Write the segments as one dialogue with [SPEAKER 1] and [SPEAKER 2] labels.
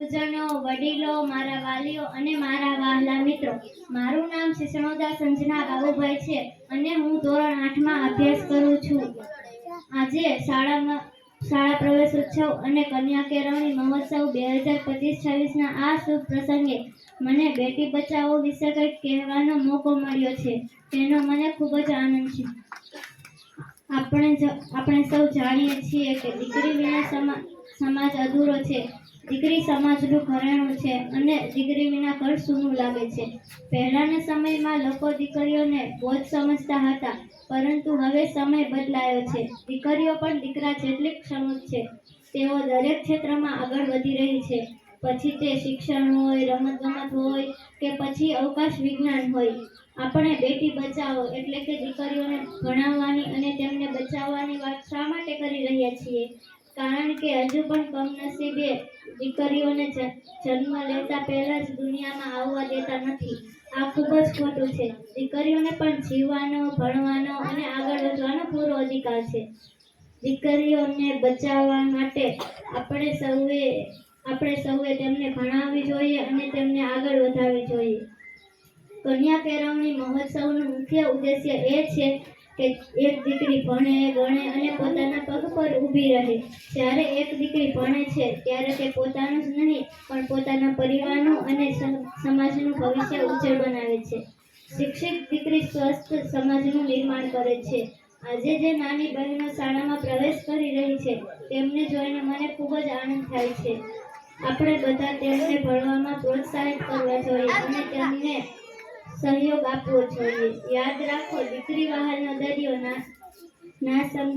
[SPEAKER 1] ગુરુજનો વડીલો, મારા વાલીઓ અને મારા વહાલા મિત્રો. મારું નામ શિષણોદા સંજના બાબુભાઈ છે અને હું ધોરણ આઠમાં અભ્યાસ કરું છું. આજે શાળામાં શાળા પ્રવેશ ઉત્સવ અને કન્યા કેળવણી મહોત્સવ બે હજાર પચીસ છવ્વીસના આ શુભ પ્રસંગે મને બેટી બચાવો વિશે કંઈક કહેવાનો મોકો મળ્યો છે. તેનો મને ખૂબ જ આનંદ છે. આપણે આપણે સૌ જાણીએ છીએ કે દીકરી વિના સમાજ અધૂરો છે. દીકરી સમાજનું ઘરેણું છે અને દીકરી વિના ઘર સૂનું લાગે છે. પહેલાના સમયમાં લોકો દીકરીઓને બોજ સમજતા હતા, પરંતુ હવે સમય બદલાયો છે. દીકરીઓ પણ દીકરા જેટલી ક્ષમત છે. તેઓ દરેક ક્ષેત્રમાં આગળ વધી રહી છે. પછી તે શિક્ષણ હોય, રમતગમત હોય કે પછી અવકાશ વિજ્ઞાન હોય. આપણે બેટી બચાવો એટલે કે દીકરીઓને ભણાવવાની અને તેમને બચાવવાની વાત શા માટે કરી રહ્યા છીએ? કારણ કે હજુ પણ કમનસીબે દીકરીઓને જન્મ લેતા પહેલા જ દુનિયામાં આવવા દેતા નથી. આ ખૂબ જ ખોટું છે. દીકરીઓને પણ જીવવાનો, ભણવાનો અને આગળ વધવાનો પૂરો અધિકાર છે. દીકરીઓને બચાવવા માટે આપણે સૌએ આપણે સૌએ તેમને ભણાવવી જોઈએ અને તેમને આગળ વધારવી જોઈએ. કન્યા કેળવણી મહોત્સવનો મુખ્ય ઉદ્દેશ્ય એ છે કે એક દીકરી ભણે, ગણે અને પોતાના પર ઊભી રહે. જ્યારે એક દીકરી ભણે છે, ત્યારે તે પોતાનું જ નહીં, પણ પોતાના પરિવારનું અને સમાજનું ભવિષ્ય ઉજ્જવળ બનાવે છે. શિક્ષિત દીકરી સ્વસ્થ સમાજનું નિર્માણ કરે છે. આજે જે નાની બહેનો શાળામાં પ્રવેશ કરી રહી છે, તેમને જોઈને મને ખૂબ જ આનંદ થાય છે. આપણે બધા તેમને ભણવામાં પ્રોત્સાહિત કરવા જોઈએ અને તેમને સહયોગ આપવો જોઈએ. યાદ રાખો, દીકરી વાહનનો દરિયો ના ના સમ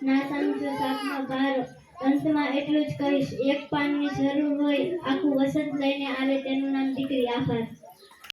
[SPEAKER 1] ના સમજો સાપનો ભારો અંતમાં એટલું જ કહીશ, એક પાનની જરૂર હોય, આખું વસંત લઈને આવે તેનું નામ દીકરી આભાર